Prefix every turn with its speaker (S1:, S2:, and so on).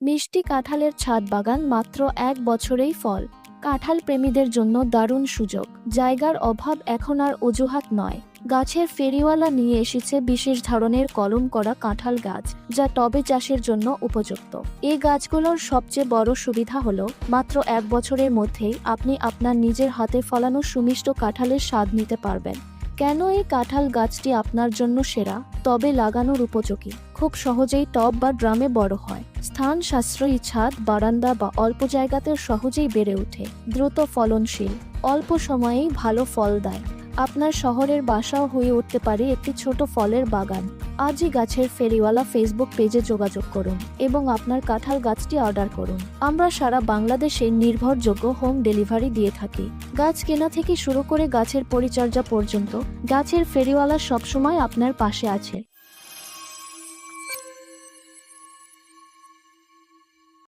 S1: মিষ্টি কাঁঠালের ছাদ বাগান মাত্র এক বছরেই ফল। কাঁঠাল প্রেমীদের জন্য দারুণ সুযোগ। জায়গার অভাব এখন আর অজুহাত নয়। গাছের ফেরিওয়ালা নিয়ে এসেছে বিশেষ ধরনের কলম করা কাঁঠাল গাছ, যা টবে চাষের জন্য উপযুক্ত। এই গাছগুলোর সবচেয়ে বড় সুবিধা হলো, মাত্র এক বছরের মধ্যেই আপনি আপনার নিজের হাতে ফলানো সুমিষ্ট কাঁঠালের স্বাদ নিতে পারবেন। কেন এই কাঁঠাল গাছটি আপনার জন্য সেরা? তবে লাগানোর উপযোগী। খুব সহজেই টব বা ড্রামে বড় হয়। স্থান, সাশ্রয়ী ছাদ, বারান্দা বা অল্প জায়গাতে সহজেই বেড়ে ওঠে, দ্রুত ফলনশীল। অল্প সময়েই ভালো ফল দেয়। আপনার শহরের বাসাও হয়ে উঠতে পারে একটি ছোট ফলের বাগান। আজই গাছের ফেরিওয়ালা ফেসবুক পেজে যোগাযোগ করুন এবং আপনার কাঁঠাল গাছটি অর্ডার করুন। আমরা সারা বাংলাদেশে নির্ভরযোগ্য হোম ডেলিভারি দিয়ে থাকি। গাছ কেনা থেকে শুরু করে গাছের পরিচর্যা পর্যন্ত গাছের ফেরিওয়ালা সবসময় আপনার পাশে আছে।